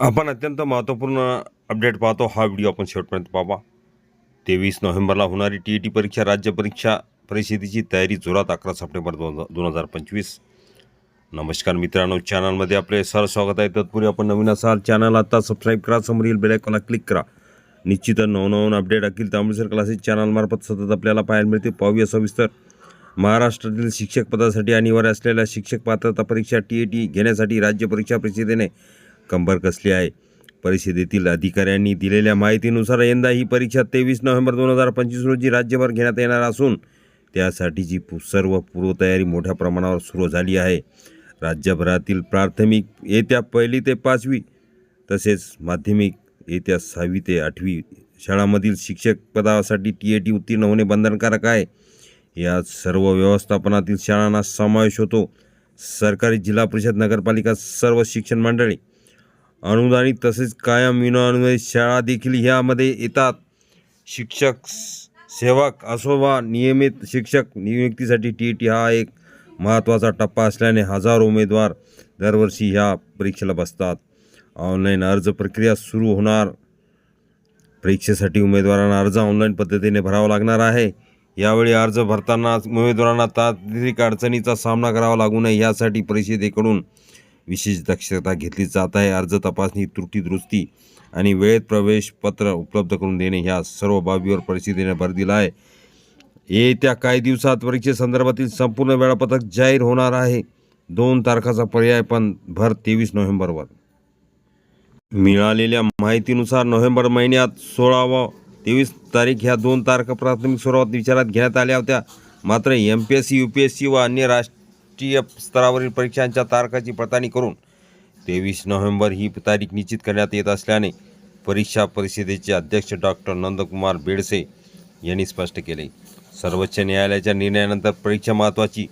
आपण अत्यंत महत्त्वपूर्ण अपडेट पाहतो. हा व्हिडिओ आपण शेवटपर्यंत पाहा तेवीस नोव्हेंबरला होणारी टी ई टी परीक्षा राज्य परीक्षा परिषदेची तयारी जोरात अकरा सप्टेंबर दोन दोन हजार पंचवीस. नमस्कार मित्रांनो चॅनलमध्ये आपले सर स्वागत आहे. तत्पूर्वी आपण नवीन असाल चॅनल आता सबस्क्राईब करा समोरील बेलायकॉनला क्लिक करा. निश्चित नवनवन अपडेट अखिल तांबेसर क्लासेस चॅनलमार्फत सतत आपल्याला पाहायला मिळते. पाहूया सविस्तर. महाराष्ट्रातील शिक्षक पदासाठी अनिवार्य असलेल्या शिक्षक पात्रता परीक्षा टी ए टी घेण्यासाठी राज्य परीक्षा परिषदेने कंबर कसली आहे? परिषदेतील अधिकाऱ्यांनी दिलेल्या माहितीनुसार यंदा ही परीक्षा तेवीस नोव्हेंबर दोन हजार पंचवीस रोजी राज्यभर घेण्यात येणार असून त्यासाठीची पु- सर्व पूर्वतयारी मोठ्या प्रमाणावर सुरू झाली आहे. राज्यभरातील प्राथमिक येत्या पहिली ते पाचवी तसेच माध्यमिक येत्या सहावी ते आठवी शाळांमधील शिक्षक पदासाठी टी ए टी उत्तीर्ण होणे बंधनकारक आहे. या सर्व व्यवस्थापनातील शाळांना समावेश होतो. सरकारी जिल्हा परिषद नगरपालिका सर्व शिक्षण मंडळी अनुदानित तसेच कायम विनाअनुदानित शाळा देखील ह्यामध्ये येतात. शिक्षक सेवक असो वा नियमित शिक्षक नियुक्तीसाठी टी टी हा एक महत्त्वाचा टप्पा असल्याने हजारो उमेदवार दरवर्षी ह्या परीक्षेला बसतात. ऑनलाईन अर्ज प्रक्रिया सुरू होणार. परीक्षेसाठी उमेदवारांना अर्ज ऑनलाईन पद्धतीने भरावा लागणार आहे. यावेळी अर्ज भरताना उमेदवारांना तांत्रिक अडचणीचा सामना करावा लागू नये यासाठी परिषदेकडून विशेष दक्षता घेतली जात आहे. अर्ज तपासणी त्रुटी दुरुस्ती आणि वेळेत प्रवेश पत्र उपलब्ध करून देणे ह्या सर्व बाबीवर परिषदेने भर दिला आहे. येत्या काही दिवसात परीक्षेसंदर्भातील संपूर्ण वेळापत्रक जाहीर होणार आहे. दोन तारखाचा पर्याय पण भर तेवीस नोव्हेंबरवर. मिळालेल्या माहितीनुसार नोव्हेंबर महिन्यात सोळा व तेवीस तारीख ह्या दोन तारखा प्राथमिक स्वरूपात विचारात घेण्यात आल्या होत्या. मात्र M P S C U P S C व अन्य राष्ट्र राष्ट्रीय स्तरावरील परीक्षांच्या तारखाची पडताळणी करून तेवीस नोव्हेंबर ही तारीख निश्चित करण्यात येत असल्याने परीक्षा परिषदेचे अध्यक्ष डॉक्टर नंदकुमार बेडसे यांनी स्पष्ट केले. सर्वोच्च न्यायालयाच्या निर्णयानंतर परीक्षा महत्त्वाची.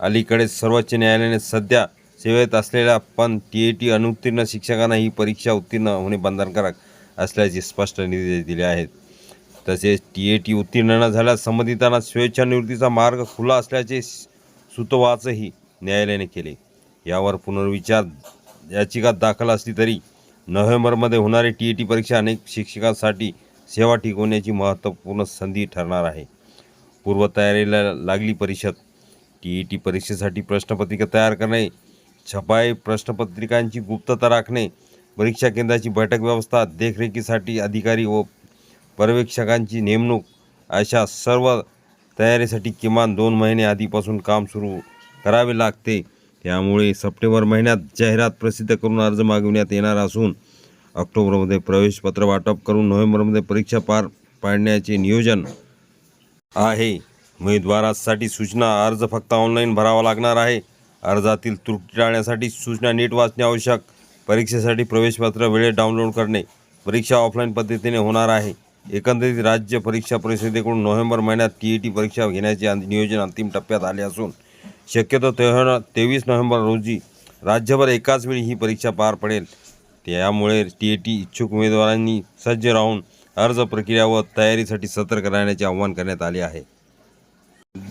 अलीकडे सर्वोच्च न्यायालयाने सध्या सेवेत असलेल्या पण टी ए टी अनुत्तीर्ण शिक्षकांना ही परीक्षा उत्तीर्ण होणे बंधनकारक असल्याचे स्पष्ट निर्देश दिले आहेत. तसेच टी ए टी उत्तीर्ण न झाल्यास संबंधितांना स्वेच्छानिवृत्तीचा मार्ग खुला असल्याचे सुतवाचही न्यायालयाने केले. यावर पुनर्विचार याचिका दाखल असली तरी नोव्हेंबरमध्ये होणारी टी ए टी परीक्षा अनेक शिक्षकांसाठी सेवा टिकवण्याची महत्त्वपूर्ण संधी ठरणार आहे. पूर्वतयारीला लागली परिषद. टी ई टी परीक्षेसाठी प्रश्नपत्रिका तयार करणे छपाई प्रश्नपत्रिकांची गुप्तता राखणे परीक्षा केंद्राची बैठक व्यवस्था देखरेखीसाठी अधिकारी व पर्यवेक्षकांची नेमणूक अशा सर्व तयारीसाठी किमान दोन महिने आधीपासून काम सुरू करावे लागते. त्यामुळे सप्टेंबर महिन्यात जाहिरात प्रसिद्ध करून अर्ज मागविण्यात येणार असून ऑक्टोबरमध्ये प्रवेशपत्र वाटप करून नोव्हेंबरमध्ये परीक्षा पार पाडण्याचे नियोजन आहे. उमेदवारासाठी सूचना अर्ज फक्त ऑनलाईन भरावा लागणार आहे. अर्जातील त्रुटी टाळण्यासाठी सूचना नीट वाचणे आवश्यक. परीक्षेसाठी प्रवेशपत्र वेळेत डाउनलोड करणे परीक्षा ऑफलाईन पद्धतीने होणार आहे. एकंदरीत राज्य परीक्षा परिषदेकडून नोव्हेंबर महिन्यात टी ई टी परीक्षा घेण्याचे नियोजन अंतिम टप्प्यात आले असून शक्यतो तेव्हा तेवीस नोव्हेंबर रोजी राज्यभर एकाच वेळी ही परीक्षा पार पडेल. त्यामुळे टी ए टी इच्छुक उमेदवारांनी सज्ज राहून अर्ज प्रक्रिया व तयारीसाठी सतर्क राहण्याचे आवाहन करण्यात आले आहे.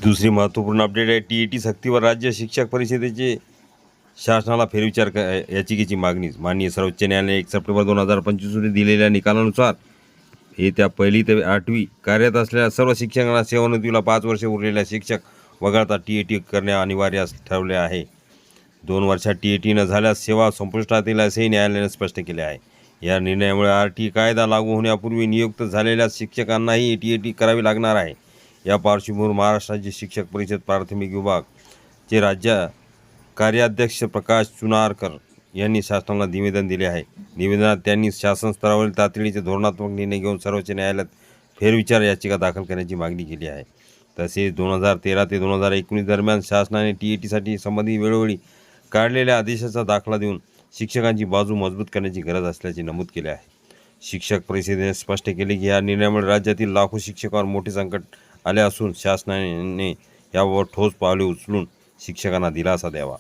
दुसरी महत्त्वपूर्ण अपडेट आहे टी ई टी सक्तीवर राज्य शिक्षक परिषदेचे शासनाला फेरविचार क- याचिकेची मागणी माननीय सर्वोच्च न्यायालयाने एक सप्टेंबर दोन हजार पंचवीस रोजी दिलेल्या निकालानुसार येत्या पहिली ते आठवी कार्यरत असलेल्या सर्व शिक्षकांना सेवानिवृत्तीला पाच वर्षे उरलेल्या शिक्षक वगळता टी ए टी करणे अनिवार्य ठरवले आहे. दोन वर्षात टी ए टी न झाल्यास सेवा संपुष्टात येईल असेही न्यायालयाने स्पष्ट केले आहे. या निर्णयामुळे आर टी कायदा लागू होण्यापूर्वी नियुक्त झालेल्या शिक्षकांनाही टी ए टी करावी लागणार आहे. या पार्श्वभूमीवर महाराष्ट्र राज्य शिक्षक परिषद प्राथमिक विभाग चे राज्य कार्याध्यक्ष प्रकाश चुनारकर यांनी शासनाला निवेदन दिले आहे. निवेदनात त्यांनी शासन स्तरावरील तातडीचे धोरणात्मक निर्णय घेऊन सर्वोच्च न्यायालयात फेरविचार याचिका दाखल करण्याची मागणी केली आहे. तसेच दोन हजार तेरा ते दोन हजार एकोणीस दरम्यान शासनाने टी ई टीसाठी संबंधित वेळोवेळी काढलेल्या आदेशाचा दाखला देऊन शिक्षकांची बाजू मजबूत करण्याची गरज असल्याचे नमूद केले आहे. शिक्षक परिषदेने स्पष्ट केले की या निर्णयामुळे राज्यातील लाखो शिक्षकांवर मोठे संकट आले असून शासनाने याबाबत ठोस पावले उचलून शिक्षकांना दिलासा द्यावा.